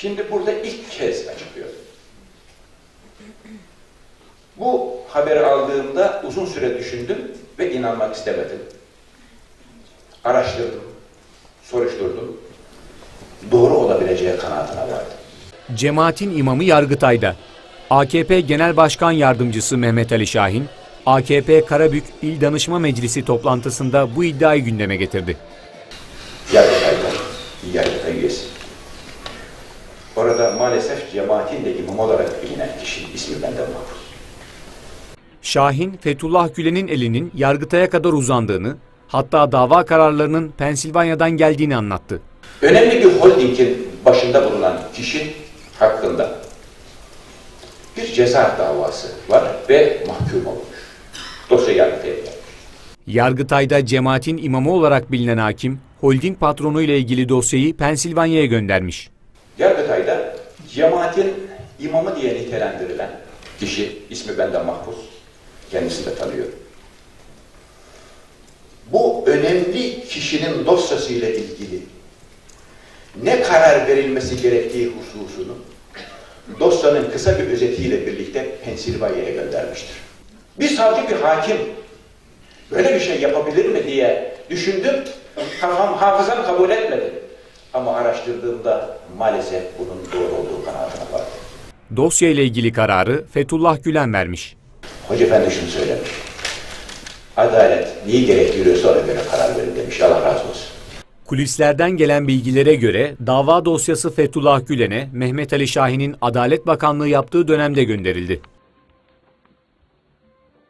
Şimdi burada ilk kez açıklıyor. Bu haberi aldığımda uzun süre düşündüm ve inanmak istemedim. Araştırdım, soruşturdum. Doğru olabileceği kanaatine vardım. Cemaatin imamı Yargıtay'da. AKP Genel Başkan Yardımcısı Mehmet Ali Şahin, AKP Karabük İl Danışma Meclisi toplantısında bu iddiayı gündeme getirdi. Yargıtay'da, Yargıtay üyesi. Orada maalesef cemaatin de imam olarak bilinen kişi ismi benden mahfuz. Şahin, Fethullah Gülen'in elinin Yargıtay'a kadar uzandığını, hatta dava kararlarının Pensilvanya'dan geldiğini anlattı. Önemli bir holdingin başında bulunan kişi hakkında bir ceza davası var ve mahkum olmuş. Dosya Yargıtay'a gelmiş. Yargıtay'da cemaatin imamı olarak bilinen hakim, holding patronu ile ilgili dosyayı Pensilvanya'ya göndermiş. Yargıtay'da cemaatin imamı diye nitelendirilen kişi, ismi benden mahfuz, kendisini de tanıyorum. Bu önemli kişinin dosyasıyla ilgili ne karar verilmesi gerektiği hususunu dosyanın kısa bir özetiyle birlikte Pensilvanya'ya göndermiştir. Bir savcı, bir hakim böyle bir şey yapabilir mi diye düşündüm. Kafam, hafızam kabul etmedi. Ama araştırdığımda maalesef bunun doğru olduğu kanaatine vardım. Dosya ile ilgili kararı Fethullah Gülen vermiş. Hoca Efendi şunu söylemiş. Adalet neyi gerektiriyorsa ona göre karar verin demiş. Allah razı olsun. Kulislerden gelen bilgilere göre dava dosyası Fethullah Gülen'e Mehmet Ali Şahin'in Adalet Bakanlığı yaptığı dönemde gönderildi.